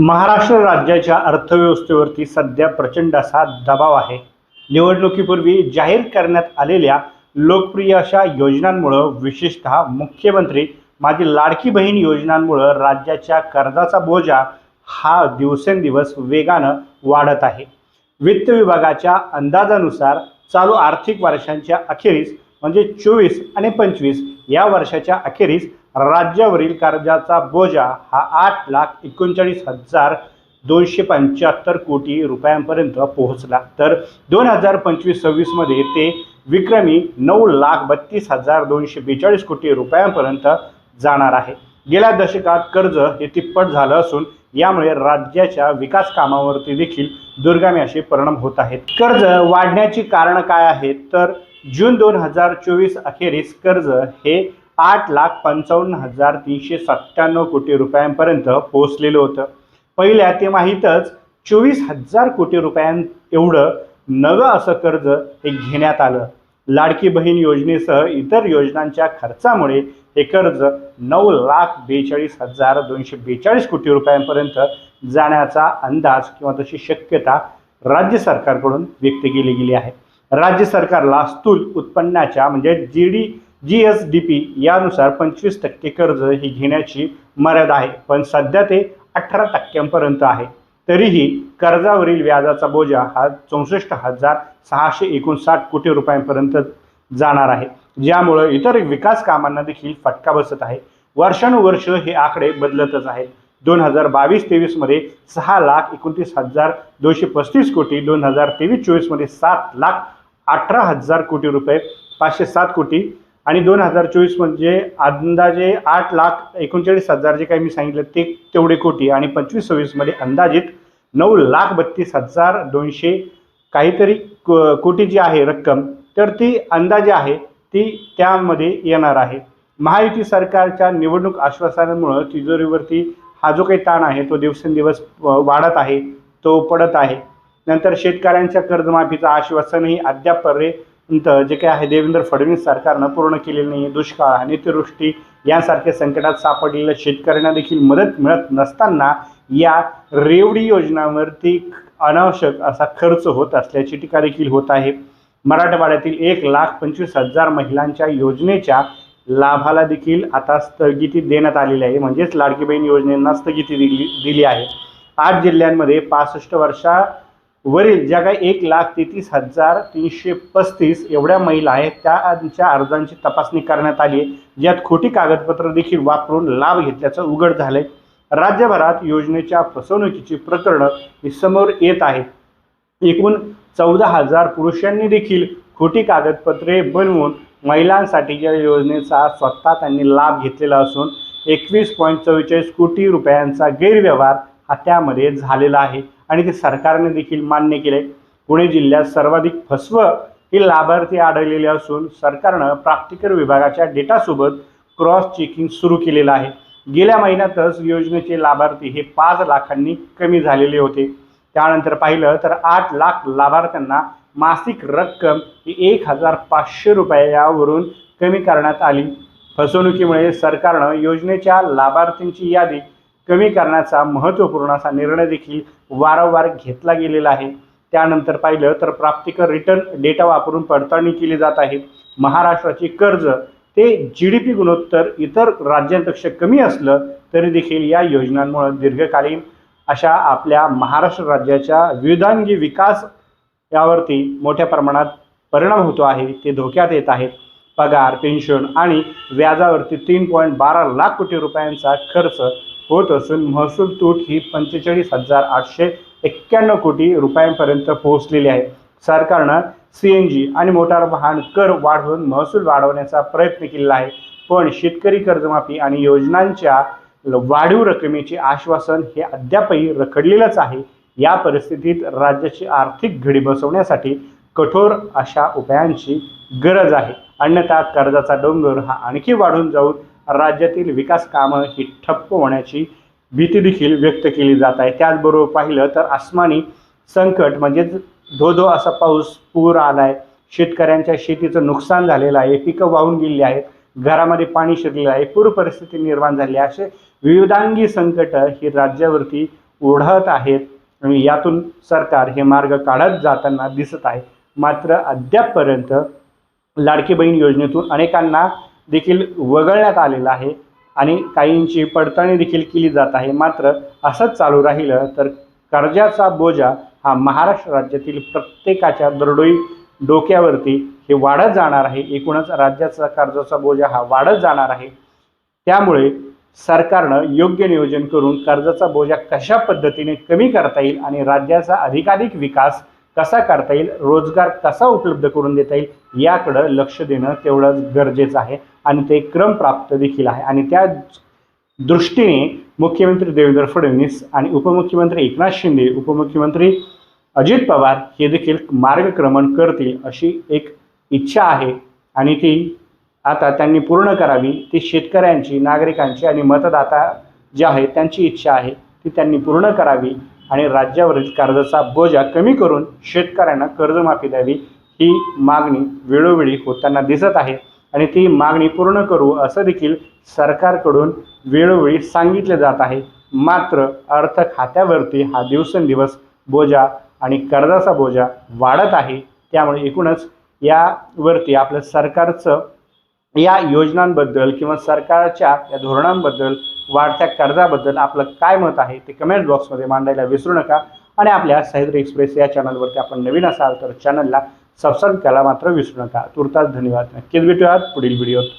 महाराष्ट्र राज्याच्या अर्थव्यवस्थेवरती सध्या प्रचंड असा दबाव आहे. निवडणुकीपूर्वी जाहीर करण्यात आलेल्या लोकप्रिय अशा योजनांमुळं विशेषतः मुख्यमंत्री माझी लाडकी बहीण योजनांमुळं राज्याच्या कर्जाचा बोजा हा दिवसेंदिवस वेगानं वाढत आहे. वित्त विभागाच्या अंदाजानुसार चालू आर्थिक वर्षांच्या अखेरीस म्हणजे चोवीस आणि पंचवीस या वर्षाच्या अखेरीस राज्यावरील कर्जाचा बोजा हा आठ लाख एकोणचाळीस हजार दोनशे पंच्याहत्तर कोटी रुपयांपर्यंत पोहोचला. तर दोन हजार पंचवीस सव्वीसमध्ये ते विक्रमी नऊ लाख बत्तीस हजार दोनशे बेचाळीस कोटी रुपयांपर्यंत जाणार आहे. गेल्या दशकात कर्ज हे तिप्पट झालं असून यामुळे राज्याच्या विकास कामावरती देखील दुर्गामी असे परिणाम होत आहेत. कर्ज वाढण्याची कारणं काय आहेत? तर जून दोन हजार चोवीस अखेरीस कर्ज हे आठ लाख पंचावन्न हजार तीनशे सत्त्याण्णव कोटी रुपयांपर्यंत पोहोचलेलं होतं. पहिल्या तिमाहीतच चोवीस हजार कोटी रुपयां एवढं नवं असं कर्ज हे घेण्यात आलं. लाडकी बहीण योजनेसह इतर योजनांच्या खर्चामुळे हे कर्ज नऊ लाख बेचाळीस हजार दोनशे बेचाळीस कोटी रुपयांपर्यंत जाण्याचा अंदाज किंवा तशी शक्यता राज्य सरकारकडून व्यक्त केली गेली आहे. राज्य सरकारला स्थूल उत्पन्नाच्या म्हणजे G D G S D P यानुसार पंचवीस टक्के कर्ज ही घेण्याची मर्यादा आहे. पण सध्या ते अठरा टक्क्यांपर्यंत आहे. तरीही कर्जावरील व्याजाचा बोजा हा चौसष्ट हजार सहाशे एकोणसाठ कोटी रुपयांपर्यंत जाणार आहे. ज्यामुळं इतर विकास कामांना देखील फटका बसत आहे. वर्षानुवर्ष हे आकडे बदलतच आहेत. दोन हजार बावीस तेवीसमध्ये सहा लाख एकोणतीस हजार दोनशे पस्तीस कोटी दोन हजार तेवीस चोवीसमध्ये सात लाख अठरा हजार कोटी रुपये पाचशे सात कोटी आणि दोन हजार चोवीस म्हणजे अंदाजे आठ लाख एकोणचाळीस हजार जे काही मी सांगितलं ते तेवढे कोटी आणि पंचवीस सव्वीसमध्ये अंदाजित नऊ लाख बत्तीस हजार दोनशे काहीतरी को कोटी जी आहे रक्कम तर ती अंदाजे आहे ती त्यामध्ये येणार आहे. महायुती सरकारच्या निवडणूक आश्वासनामुळं तिजोरीवरती हा जो काही ताण आहे तो दिवसेंदिवस वाढत आहे तो पडत आहे. नंतर शेतकऱ्यांच्या कर्जमाफीचं आश्वासनही अद्याप पर्यंत जे काही आहे देवेंद्र फडणवीस सरकारनं पूर्ण केलेलं नाही आहे दुष्काळ अनितिवृष्टी यांसारख्या संकटात सापडलेल्या शेतकऱ्यांना देखील मदत मिळत नसताना या रेवडी योजनांवरती अनावश्यक असा खर्च होत असल्याची टीका देखील होत आहे. मराठवाड्यातील एक लाख पंचवीस हजार महिलांच्या योजनेच्या लाभाला देखील आता स्थगिती देण्यात आलेली आहे. म्हणजेच लाडकी बहीण योजनेंना स्थगिती दिली दिली आहे. आठ जिल्ह्यांमध्ये पासष्ट वर्षा वरील ज्या काही एक लाख तेहतीस हजार तीनशे पस्तीस एवढ्या महिला आहेत त्यांच्या अर्जांची तपासणी करण्यात आली आहे. ज्यात खोटी कागदपत्र देखील वापरून लाभ घेतल्याचं उघड झालंय. राज्यभरात योजनेच्या फसवणुकीची प्रकरणं ही समोर येत आहेत. एकूण चौदा हजार पुरुषांनी देखील खोटी कागदपत्रे बनवून महिलांसाठीच्या योजनेचा स्वतः त्यांनी लाभ घेतलेला असून एकवीस पॉईंट चव्वेचाळीस कोटी रुपयांचा गैरव्यवहार हा त्यामध्ये झालेला आहे. आणि ते सरकारने देखील मान्य केले. पुणे जिल्ह्यात सर्वाधिक फसव हे लाभार्थी आढळलेले असून सरकारनं प्राप्तिकर विभागाच्या डेटासोबत क्रॉस चेकिंग सुरू केलेलं आहे. गेल्या महिन्यातच योजनेचे लाभार्थी हे पाच लाखांनी कमी झालेले होते. त्यानंतर पाहिलं तर आठ लाख लाभार्थ्यांना मासिक रक्कम ही एक हजार पाचशे रुपये यावरून कमी करण्यात आली. फसवणुकीमुळे सरकारनं योजनेच्या लाभार्थींची यादी कमी करण्याचा महत्त्वपूर्ण असा निर्णय देखील वारंवार घेतला गेलेला आहे. त्यानंतर पाहिलं तर प्राप्तिकर रिटर्न डेटा वापरून पडताळणी केली जात आहे. महाराष्ट्राची कर्ज ते जी डी पी गुणोत्तर इतर राज्यांपेक्षा कमी असलं तरी देखील या योजनांमुळे दीर्घकालीन अशा आपल्या महाराष्ट्र राज्याच्या विविधांगी विकास यावरती मोठ्या प्रमाणात परिणाम होतो आहे ते धोक्यात येत आहेत. पगार पेन्शन आणि व्याजावरती तीन पॉईंट बारा लाख कोटी रुपयांचा खर्च होत असून महसूल तूट ही पंचेचाळीस हजार आठशे एक्क्याण्णव कोटी रुपयांपर्यंत पोहोचलेली आहे. सरकारनं सी एन जी आणि मोटार वाहन कर वाढवून महसूल वाढवण्याचा प्रयत्न केलेला आहे. पण शेतकरी कर्जमाफी आणि योजनांच्या वाढीव रकमेचे आश्वासन हे अद्यापही रखडलेलंच आहे. या परिस्थितीत राज्याची आर्थिक घडी बसवण्यासाठी कठोर अशा उपायांची गरज आहे. अन्यथा कर्जाचा डोंगर हा आणखी वाढून जाऊन राज्यातील विकास कामं ही ठप्प होण्याची भीती देखील व्यक्त केली जात आहे. त्याचबरोबर पाहिलं तर आसमानी संकट म्हणजेच धो धो असा पाऊस पूर आला आहे शेतकऱ्यांच्या शेतीचं नुकसान झालेलं आहे. पिकं वाहून गेली आहेत. घरामध्ये पाणी शिरलेलं आहे. पूर परिस्थिती निर्माण झाली आहे. असे विविधांगी संकट ही राज्यावरती ओढत आहेत आणि यातून सरकार हे मार्ग काढत जाताना दिसत आहे. मात्र अद्यापपर्यंत लाडकी बहीण योजनेतून अनेकांना देखील वगळण्यात आलेलं आहे आणि काहींची पडताळणी देखील केली जात आहे. मात्र असंच चालू राहिलं तर कर्जाचा बोजा हा महाराष्ट्र राज्यातील प्रत्येकाच्या दरडोई डोक्यावरती हे वाढत जाणार आहे. एकूणच राज्याचा कर्जाचा बोजा हा वाढत जाणार आहे. त्यामुळे सरकारनं योग्य नियोजन करून कर्जाचा बोजा कशा पद्धतीने कमी करता येईल आणि राज्याचा अधिकाधिक विकास कसा करता येईल रोजगार कसा उपलब्ध करून देता येईल याकडं लक्ष देणं तेवढंच गरजेचं आहे आणि ते क्रमप्राप्त देखील आहे. आणि त्या दृष्टीने मुख्यमंत्री देवेंद्र फडणवीस आणि उपमुख्यमंत्री एकनाथ शिंदे उपमुख्यमंत्री अजित पवार हे देखील मार्गक्रमण करतील अशी एक इच्छा आहे आणि ती आता त्यांनी पूर्ण करावी. ती शेतकऱ्यांची नागरिकांची आणि मतदाता जे आहे त्यांची इच्छा आहे ती त्यांनी पूर्ण करावी. आणि राज्यावरील कर्जाचा बोजा कमी करून शेतकऱ्यांना कर्जमाफी द्यावी ही मागणी वेळोवेळी होताना दिसत आहे. आणि ती मागणी पूर्ण करू असं देखील सरकारकडून वेळोवेळी सांगितले जात आहे. मात्र अर्थ खात्यावरती हा दिवसेंदिवस बोजा आणि कर्जाचा बोजा वाढत आहे. त्यामुळे एकूणच यावरती आपलं सरकारचं या योजनांबद्दल किंवा सरकारच्या या धोरणांबद्दल वाढत्या कर्जाबद्दल आपलं काय मत आहे ते कमेंट बॉक्समध्ये मांडायला विसरू नका. आणि आपल्या सह्याद्री एक्सप्रेस या चॅनलवरती आपण नवीन असाल तर चॅनलला सबस्क्राईब करायला मात्र विसरू नका. तुर्तास धन्यवाद. नक्कीच भेटूयात पुढील व्हिडिओत